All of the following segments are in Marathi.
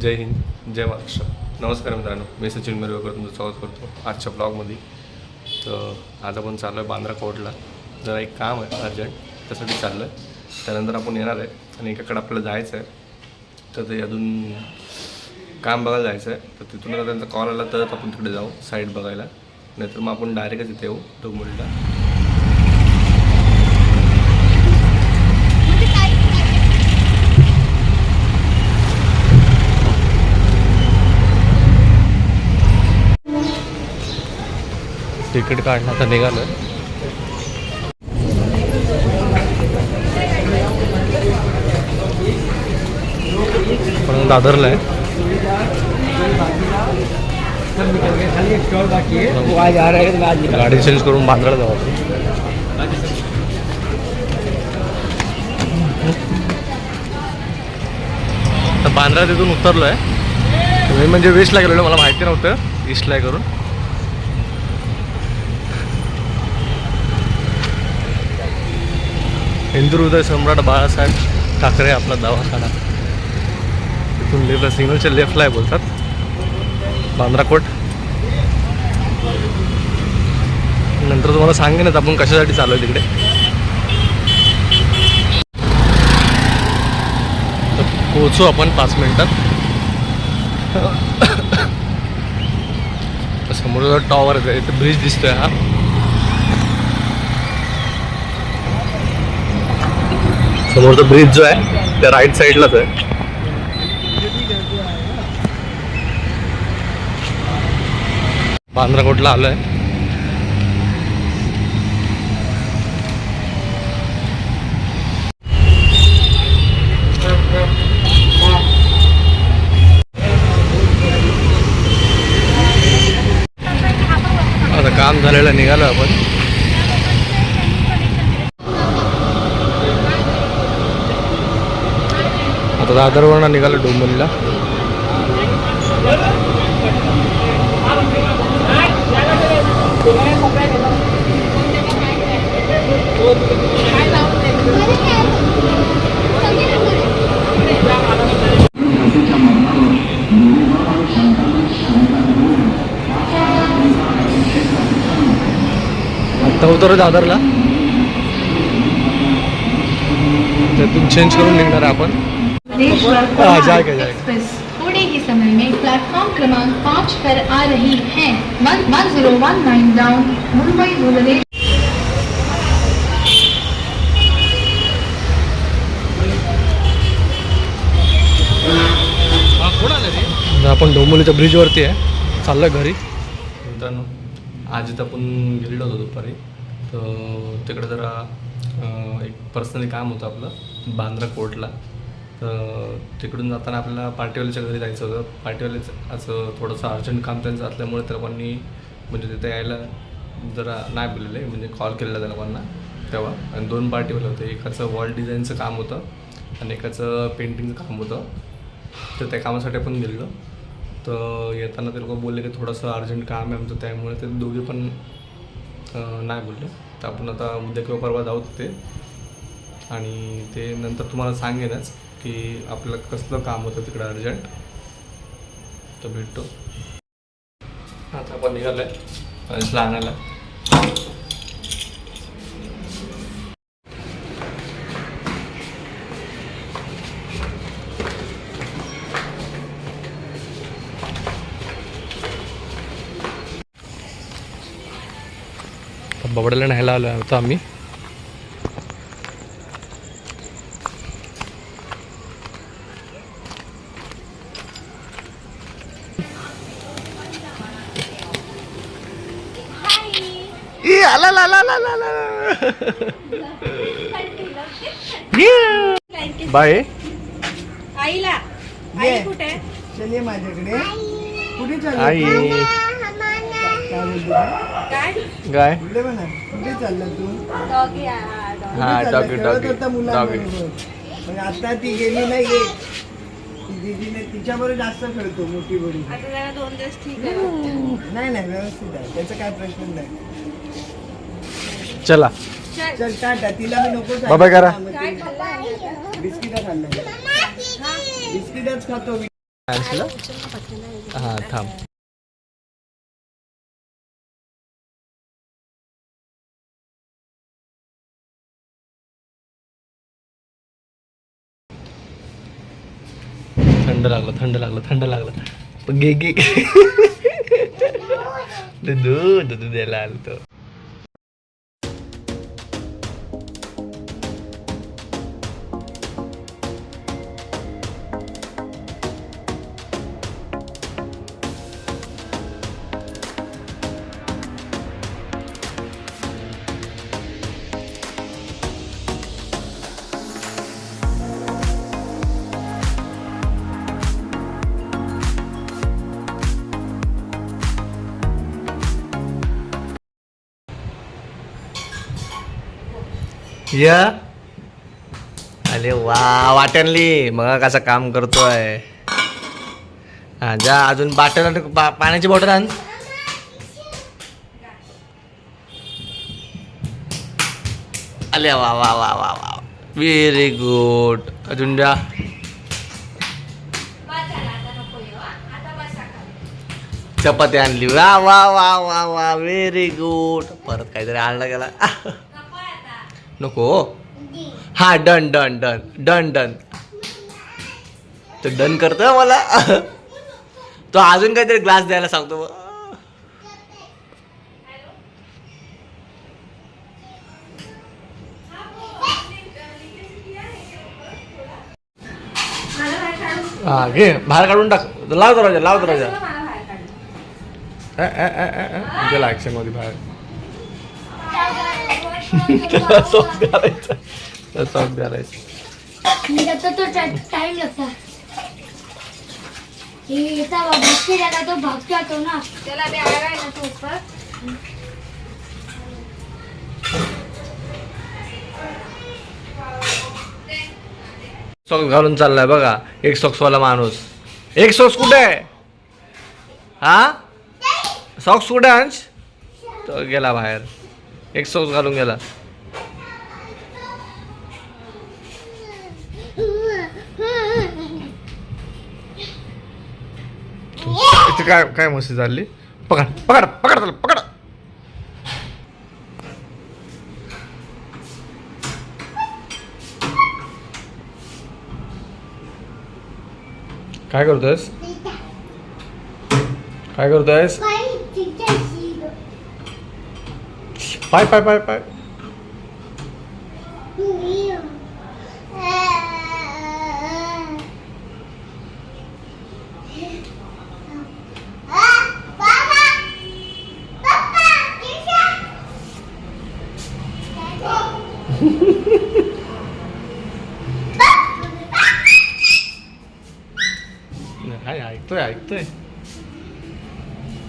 जय हिंद जय महाराष्ट्र. नमस्कार मित्रांनो मी सचिन मिरवेकर तुमचं स्वागत करतो आजच्या ब्लॉगमध्ये तर आज आपण चाललो आहे बांद्रा कोर्टला जरा एक काम आहे अर्जंट त्यासाठी चाललं आहे त्यानंतर आपण येणार आहे आणि एकाकडे आपल्याला जायचं आहे तर ते अजून काम बघायला जायचं आहे तर तिथून त्यांचा कॉल आला तरच आपण तिकडे जाऊ साईड बघायला. नाहीतर मग आपण डायरेक्टच इथे येऊ डोंबिवलीला तिकीट काढणं आता निघालं पण दादरला आहे. गाडी चेंज करून बांद्राला जाऊ तर बांद्रा तिथून उतरलो आहे मी म्हणजे वेस्टला गेलेलो मला माहिती नव्हतं. ईस्टला करून. हिंदू हृदय सम्राट बाळासाहेब ठाकरे आपला दवाखाना. तिथून लेफ्टला सिग्नलच्या लेफ्टला आहे बोलतात. बांद्राकोट. नंतर तुम्हाला सांगेनच आपण कशासाठी चालू आहे तिकडे. तर पोचू आपण पाच मिनिटात. समोर टॉवर आहे इथं ब्रिज दिसतोय हा. समोरचा ब्रिज जो आहे त्या राईट साईडलाच आहे. बांद्रा बांद्राकोटला आलोय. आता काम झालेलं निघालं आपण. दादरवरनं निघालो डोंबिवलीला आता उतर दादरला. त्यातून चेंज करून निघणार आहे आपण. जाएगा, थोड़े ही समय में प्लेटफॉर्म क्रमांक पाँच पर आ रही है। One one zero one nine down Mumbai Bhubaneswar आपण डोंबिवलीच्या ब्रिजवरती आहे. चाललं घरी. मित्रांनो आज इथं आपण गेलेलो होतो दुपारी. तर तिकडे जरा एक पर्सनली काम होतं आपलं बांद्रा कोर्टला तर तिकडून जाताना आपल्याला पार्टीवाल्याच्या घरी जायचं होतं. पार्टीवाल्याचं असं थोडंसं अर्जंट काम त्यांचं असल्यामुळे त्या लोकांनी म्हणजे तिथे यायला जरा नाही बोललेले म्हणजे कॉल केलेला त्या लोकांना तेव्हा. आणि दोन पार्टीवाले होते. एकाचं वॉल डिझाईनचं काम होतं आणि एकाचं पेंटिंगचं काम होतं. तर त्या कामासाठी आपण गेलेलो. तर येताना ते लोक बोलले की थोडंसं अर्जंट काम आहे आमचं. त्यामुळे ते दोघे पण नाही बोलले. तर आपण आता उद्या किंवा परवा जाऊ तिथे. आणि ते नंतर तुम्हाला सांगेनच. की आपलं कसलं काम होतं तिकडं अर्जंट? तर भेटतो. आता आपण निघालं आहे आणायला बबड्याला न्यायला आलो होतो आम्ही. ई, आला, ला, ला, ला, ला, ला. ये. बाय. आईला. आई कुठे? चलिए माझ्याकडे. कुठे चाललं? आई. काय काय कुठे चालला तू? डॉगी हा कुठे डॉगी डॉगी पण आता ती गेली नाही दीदीने तिच्याबरोबर जास्त खेळतो मोठी बडी. आता जरा दोन दिवस ठीक आहे नाही नाही व्यवस्थित आहे. त्याचा काय प्रश्न नाही. चला. चल टाटा तिला मी नको करा. काय खाल्लं बिस्किटच खातो थांब. थंड लागलं थंड लागलं थंड लागलं. पण गे गे. दूध दूध द्यायला आलं तो या. अरे वा वाटणली मग कसं काम करतोय. हा जा अजून बाटल पा- पाण्याची बॉटल आण. अरे वा वा वा वा वा. व्हेरी गुड अजून जा. चपाती आणली. वा वा वा वा वा. व्हेरी गुड परत काहीतरी आणला गेला. नको. हा done done done done done. तो डन करतोय मला तो अजून काहीतरी ग्लास द्यायला सांगतो. हा घे बाहेर काढून टाक. लाव दरवाजा लाव दरवाजा. ए, ए, ए, ए, ए. गेला ऍक्शनमध्ये बाहेर. त्याला सॉक्स घालायचा त्याला घालायचा तो टाइम लगता जाता तो भाग जातो ना त्याला आहे ना तो ऊपर सॉक्स घालून चाललाय बघा. एक सॉक्सवाला माणूस. एक सॉक्स कुठे आहे? हा? सॉक्स कुठे आहे अंश? तो गेला बाहेर. एक सॉक्स घालून गेला. इथे काय काय मस्ती चालली पकड पकड पकड चाल पकड. काय करतोयस? काय करतोयस? ไปไปไปไปはいはい、行くとや、行くとや。い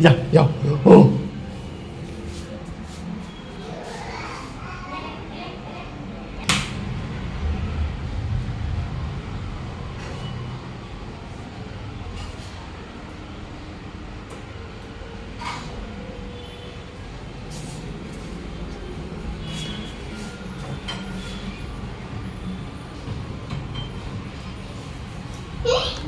や、いや、うん。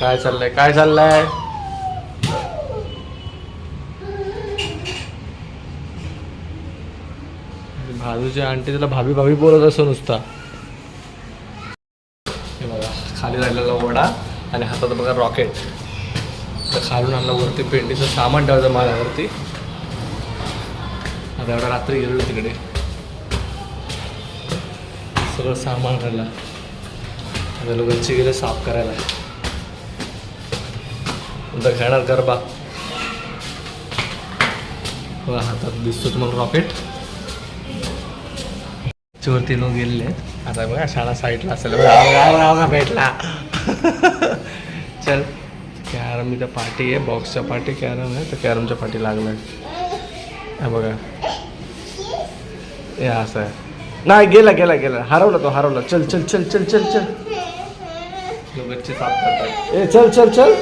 काय चाललंय? काय चाललंय? भाजूच्या आंटी त्याला भाभी भाभी बोलत असो नुसता. हे बघा खाली राहिलेला वडा आणि हातात बघा रॉकेट. तर खालून आणलं वरती पेंटीचं सामान ठेवायचं माझ्यावरती आता एवढा रात्री गेलेलो तिकडे. सगळं सामान आणलं आता लोकांची गेले साफ करायला. नंतर खेळणार गरबा हातात दिसतो तुम्हाला रॉकेट वरती लोक गेलेले आहेत. आता बघा शाळा साईडला असेल. भेटला. चल कॅरम इथं पार्टी आहे बॉक्सच्या पार्टी कॅरम आहे तर कॅरमच्या पार्टी लागलाय हा बघा. हे असं आहे. नाही गेला गेला गेला. हरवला तो हरवला. चल चल चल चल चल चल. ए चल चल चल.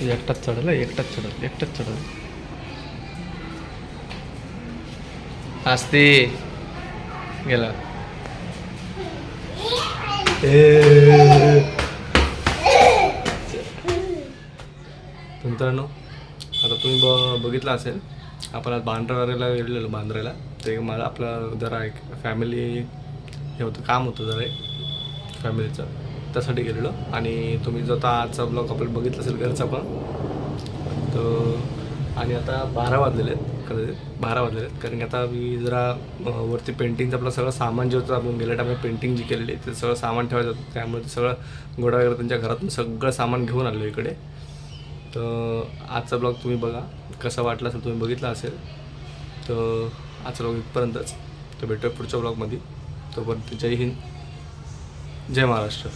एकटाच चढलं एकटाच चढल एकटाच चढल असते गेला. मित्रांनो आता तुम्ही ब बघितलं असेल आपण आज बांद्राला गेलेलो बांद्राला ते मला आपलं जरा एक फॅमिली हे होतं काम होतं जरा एक फॅमिलीचं त्यासाठी गेलेलो. आणि तुम्ही जो आता आजचा ब्लॉग आपण बघितला असेल घरचा पण तर आणि आता बारा वाजलेले आहेत कदाचित बारा वाजलेले आहेत. कारण की आता मी जरा वरती पेंटिंगचं आपलं सगळं सामान जे होतं आपण गेल्या टायमाला पेंटिंग जी केलेली आहे ते सगळं सामान ठेवायचं होतं. त्यामुळे ते सगळं गोडा वगैरे त्यांच्या घरातून सगळं सामान घेऊन आलो इकडे. तर आजचा ब्लॉग तुम्ही बघा कसा वाटला असेल तुम्ही बघितला असेल तर आजचा ब्लॉग इथपर्यंतच. तर भेटूया पुढच्या ब्लॉगमध्ये तोपर्यंत जय हिंद जय महाराष्ट्र.